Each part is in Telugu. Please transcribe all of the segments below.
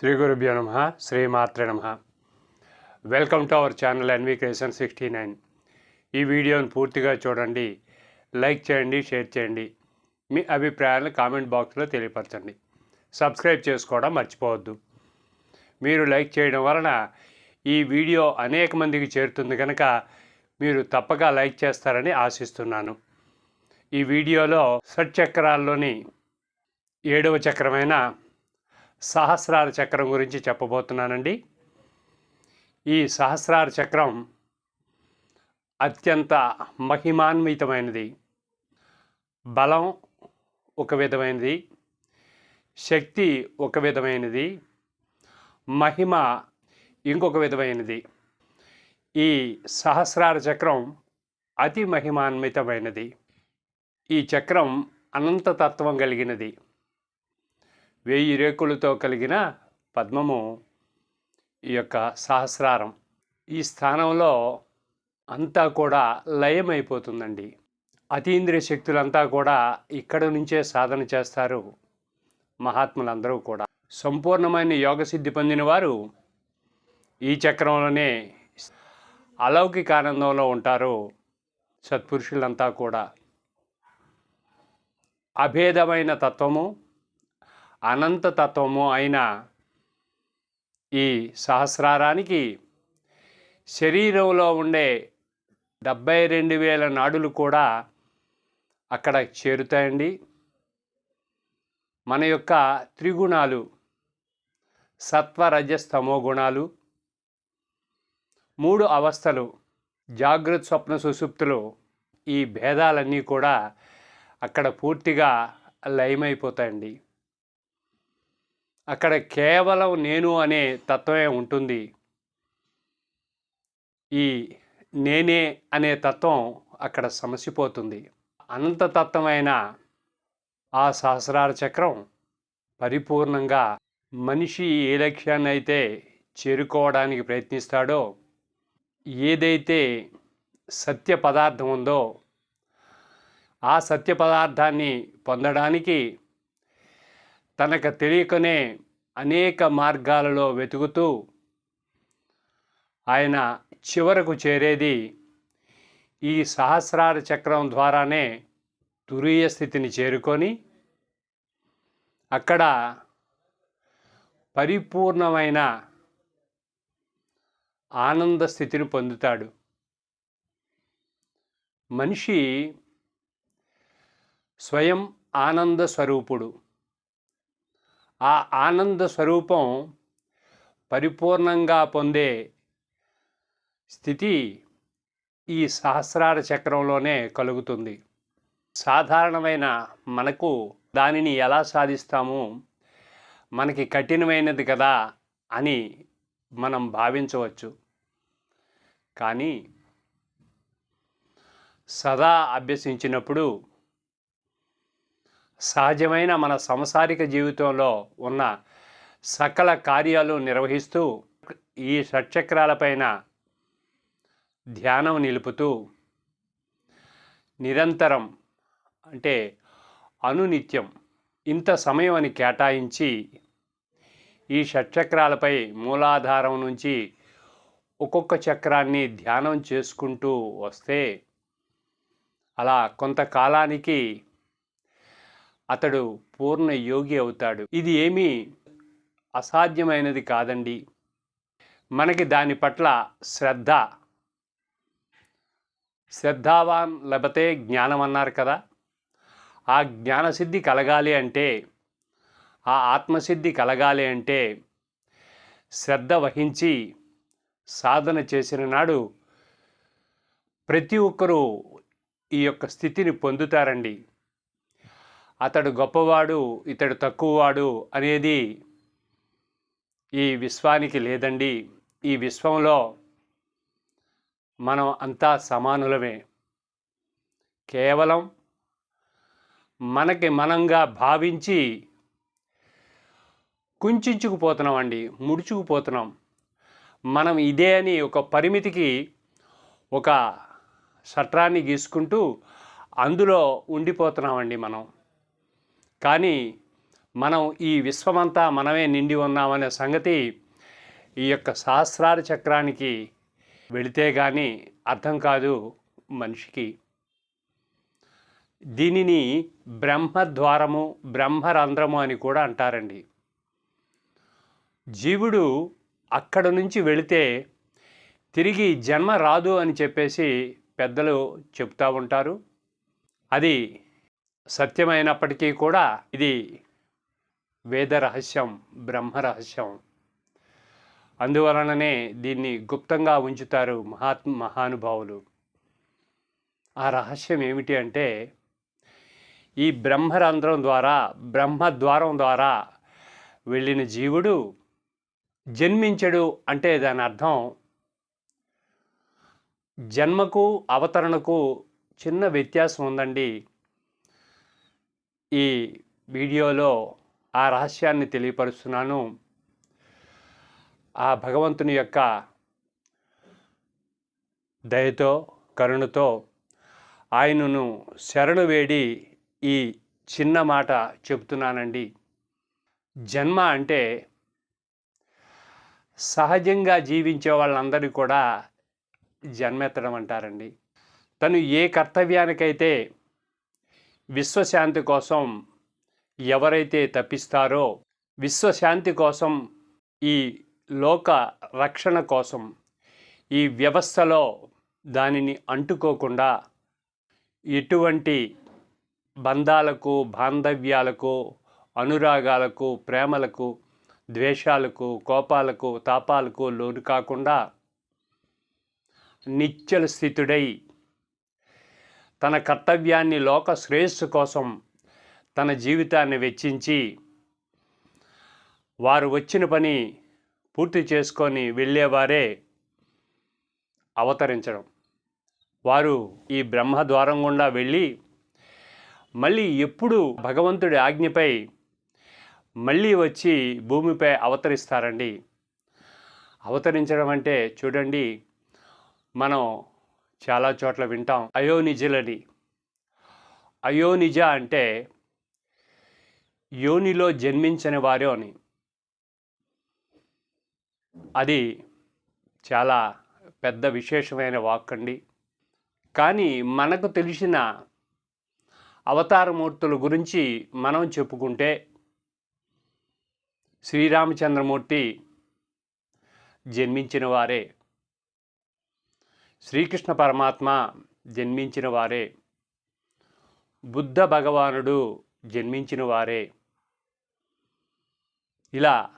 శ్రీ గురుభ్యో నమ శ్రీమాత్రే నమ. Welcome to our channel NV creation sixty nine ఈ వీడియోను పూర్తిగా చూడండి లైక్ చేయండి షేర్ చేయండి. మీ అభిప్రాయాలను కామెంట్ బాక్స్లో తెలియపరచండి. సబ్స్క్రైబ్ చేసుకోవడం మర్చిపోవద్దు. మీరు లైక్ చేయడం వలన ఈ వీడియో అనేక మందికి చేరుతుంది కనుక మీరు తప్పక లైక్ చేస్తారని ఆశిస్తున్నాను. ఈ వీడియోలో షట్చక్రాల్లోని ఏడవ చక్రమైన సహస్రార చక్రం గురించి చెప్పబోతున్నానండి. ఈ సహస్రార చక్రం అత్యంత మహిమాన్వితమైనది. బలం ఒక విధమైనది. శక్తి ఒక విధమైనది. మహిమ ఇంకొక విధమైనది. ఈ సహస్రార చక్రం అతి మహిమాన్వితమైనది. ఈ చక్రం అనంతతత్వం కలిగినది. వెయ్యి రేకులతో కలిగిన పద్మము ఈ యొక్క సహస్రారం. ఈ స్థానంలో అంతా కూడా లయమైపోతుందండి. అతీంద్రియ శక్తులంతా కూడా ఇక్కడ నుంచే సాధన చేస్తారు మహాత్ములందరూ కూడా. సంపూర్ణమైన యోగ సిద్ధి పొందిన వారు ఈ చక్రంలోనే అలౌకిక ఆనందంలో ఉంటారు సత్పురుషులంతా కూడా. అభేదమైన తత్వము అనంత తత్వము అయిన ఈ సహస్రారానికి శరీరంలో ఉండే డెబ్బై రెండు వేల నాడులు కూడా అక్కడ చేరుతాయండి. మన యొక్క త్రిగుణాలు సత్వరజస్తమో గుణాలు మూడు అవస్థలు జాగ్రత్త స్వప్న సుషుప్తులు ఈ భేదాలన్నీ కూడా అక్కడ పూర్తిగా లయమైపోతాయండి. అక్కడ కేవలం నేను అనే తత్వమే ఉంటుంది. ఈ నేనే అనే తత్వం అక్కడ సమసిపోతుంది. అనంత తత్వమైన ఆ సహస్రార చక్రం పరిపూర్ణంగా మనిషి ఏ లక్ష్యాన్ని అయితే చేరుకోవడానికి ప్రయత్నిస్తాడో ఏదైతే సత్య పదార్థం ఉందో ఆ సత్య పదార్థాన్ని పొందడానికి తనకు తెలియకనే అనేక మార్గాలలో వెతుకుతూ ఆయన చివరకు చేరేది ఈ సహస్రార చక్రం ద్వారానే తురీయ స్థితిని చేరుకొని అక్కడ పరిపూర్ణమైన ఆనంద స్థితిని పొందుతాడు. మనిషి స్వయం ఆనంద స్వరూపుడు. ఆ ఆనంద స్వరూపం పరిపూర్ణంగా పొందే స్థితి ఈ సహస్రార చక్రంలోనే కలుగుతుంది. సాధారణమైన మనకు దానిని ఎలా సాధిస్తాము? మనకి కఠినమైనది కదా అని మనం భావించవచ్చు. కానీ సదా అభ్యసించినప్పుడు సహజమైన మన సంసారిక జీవితంలో ఉన్న సకల కార్యాలు నిర్వహిస్తూ ఈ షట్చక్రాలపైన ధ్యానం నిలుపుతూ నిరంతరం అంటే అనునిత్యం ఇంత సమయం అని కేటాయించి ఈ షట్చక్రాలపై మూలాధారం నుంచి ఒక్కొక్క చక్రాన్ని ధ్యానం చేసుకుంటూ వస్తే అలా కొంతకాలానికి అతడు పూర్ణ యోగి అవుతాడు. ఇది ఏమీ అసాధ్యమైనది కాదండి. మనకి దాని పట్ల శ్రద్ధ. శ్రద్ధావాన్ లభతే జ్ఞానం అన్నారు కదా. ఆ జ్ఞానసిద్ధి కలగాలి అంటే ఆ ఆత్మసిద్ధి కలగాలి అంటే శ్రద్ధ వహించి సాధన చేసిన నాడు ప్రతి ఒక్కరూ ఈ యొక్క స్థితిని పొందుతారండి. అతడు గొప్పవాడు ఇతడు తక్కువవాడు అనేది ఈ విశ్వానికి లేదండి. ఈ విశ్వంలో మనం అంతా సమానులమే. కేవలం మనకి మనంగా భావించి కుంచుకుపోతున్నామండి ముడుచుకుపోతున్నాం. మనం ఇదే అని ఒక పరిమితికి ఒక చట్రాన్ని గీసుకుంటూ అందులో ఉండిపోతున్నామండి మనం. కానీ మనం ఈ విశ్వమంతా మనమే నిండి ఉన్నామనే సంగతి ఈ యొక్క సహస్రార చక్రానికి వెళితే కానీ అర్థం కాదు మనిషికి. దీనిని బ్రహ్మద్వారము బ్రహ్మరంధ్రము అని కూడా అంటారండి. జీవుడు అక్కడ నుంచి వెళితే తిరిగి జన్మ రాదు అని చెప్పేసి పెద్దలు చెప్తూ ఉంటారు. అది సత్యమైనప్పటికీ కూడా ఇది వేద రహస్యం బ్రహ్మ రహస్యం. అందువలననే దీన్ని గుప్తంగా ఉంచుతారు మహాత్మ మహానుభావులు. ఆ రహస్యం ఏమిటి అంటే ఈ బ్రహ్మరంధ్రం ద్వారా బ్రహ్మద్వారం ద్వారా వెళ్ళిన జీవుడు జన్మించడు అంటే దాని అర్థం జన్మకు అవతరణకు చిన్న వ్యత్యాసం ఉందండి. ఈ వీడియోలో ఆ రహస్యాన్ని తెలియపరుస్తున్నాను. ఆ భగవంతుని యొక్క దయతో కరుణతో ఆయనను శరణు వేడి ఈ చిన్న మాట చెబుతున్నానండి. జన్మ అంటే సహజంగా జీవించే వాళ్ళందరూ కూడా జన్మెత్తడం అంటారండి. తను ఏ కర్తవ్యానికైతే విశ్వశాంతి కోసం ఎవరైతే తప్పిస్తారో విశ్వశాంతి కోసం ఈ లోక రక్షణ కోసం ఈ వ్యవస్థలో దానిని అంటుకోకుండా ఎటువంటి బంధాలకు బాంధవ్యాలకు అనురాగాలకు ప్రేమలకు ద్వేషాలకు కోపాలకు తాపాలకు లోను కాకుండా నిశ్చల స్థితుడై తన కర్తవ్యాన్ని లోక శ్రేయస్సు కోసం తన జీవితాన్ని వెచ్చించి వారు వచ్చిన పని పూర్తి చేసుకొని వెళ్ళేవారే అవతరించడం. వారు ఈ బ్రహ్మ ద్వారం గుండా వెళ్ళి మళ్ళీ ఎప్పుడు భగవంతుడి ఆజ్ఞపై మళ్ళీ వచ్చి భూమిపై అవతరిస్తారండి. అవతరించడం అంటే చూడండి మనం చాలా చోట్ల వింటాం. అయోనిజలని అయోనిజ అంటే యోనిలో జన్మించని వారు అని. అది చాలా పెద్ద విశేషమైన వాక్ అండి కానీ మనకు తెలిసిన అవతారమూర్తుల గురించి మనం చెప్పుకుంటే శ్రీరామచంద్రమూర్తి జన్మించిన వారే. శ్రీకృష్ణ పరమాత్మ జన్మించిన వారే. బుద్ధ భగవానుడు జన్మించిన వారే. ఇలా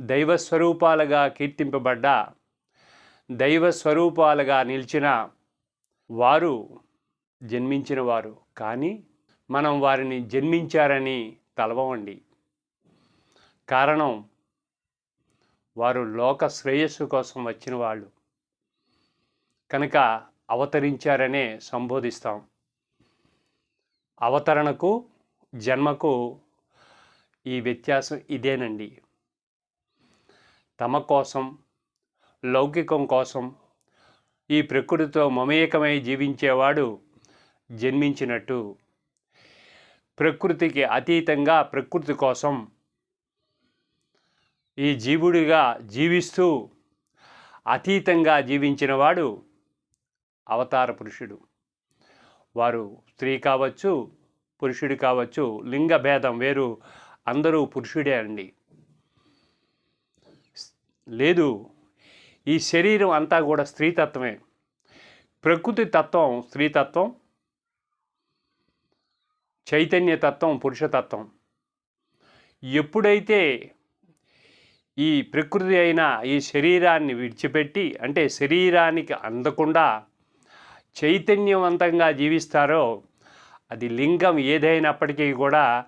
దైవ స్వరూపాలుగా కీర్తింపబడ్డ దైవ స్వరూపాలుగా నిలిచిన వారు జన్మించిన వారు. కానీ మనం వారిని జన్మించారని తలవండి. కారణం వారు లోక శ్రేయస్సు కోసం వచ్చిన వాళ్ళు. కనుక అవతరించారనే సంబోధిస్తాం. అవతరణకు జన్మకు ఈ వ్యత్యాసం ఇదేనండి. తమ కోసం లౌకికం కోసం ఈ ప్రకృతితో మమేకమై జీవించేవాడు జన్మించినట్టు. ప్రకృతికి అతీతంగా ప్రకృతి కోసం ఈ జీవుడిగా జీవిస్తూ అతీతంగా జీవించినవాడు అవతార పురుషుడు. వారు స్త్రీ కావచ్చు పురుషుడు కావచ్చు లింగ భేదం వేరు అందరూ పురుషుడే అండి. లేదు ఈ శరీరం అంతా కూడా స్త్రీతత్వమే. ప్రకృతి తత్వం స్త్రీతత్వం చైతన్యతత్వం పురుషతత్వం. ఎప్పుడైతే ఈ ప్రకృతి అయిన ఈ శరీరాన్ని విడిచిపెట్టి అంటే శరీరానికి అందకుండా చైతన్యవంతంగా జీవిస్తారో అది లింగం ఏదైనప్పటికీ కూడా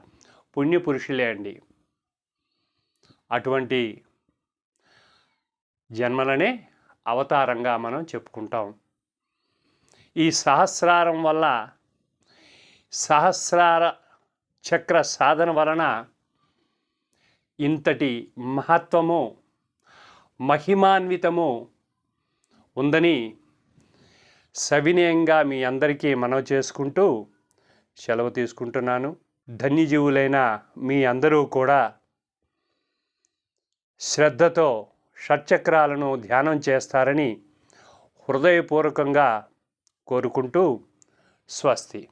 పుణ్యపురుషులే అండి. అటువంటి జన్మలనే అవతారంగా మనం చెప్పుకుంటాం. ఈ సహస్రారం వల్ల సహస్రార చక్ర సాధన వలన ఇంతటి మహత్వము మహిమాన్వితము ఉందని సవినయంగా మీ అందరికీ మనవి చేసుకుంటూ సెలవు తీసుకుంటున్నాను. ధన్యజీవులైన మీ అందరూ కూడా శ్రద్ధతో షట్చక్రాలను ధ్యానం చేస్తారని హృదయపూర్వకంగా కోరుకుంటూ స్వస్తి.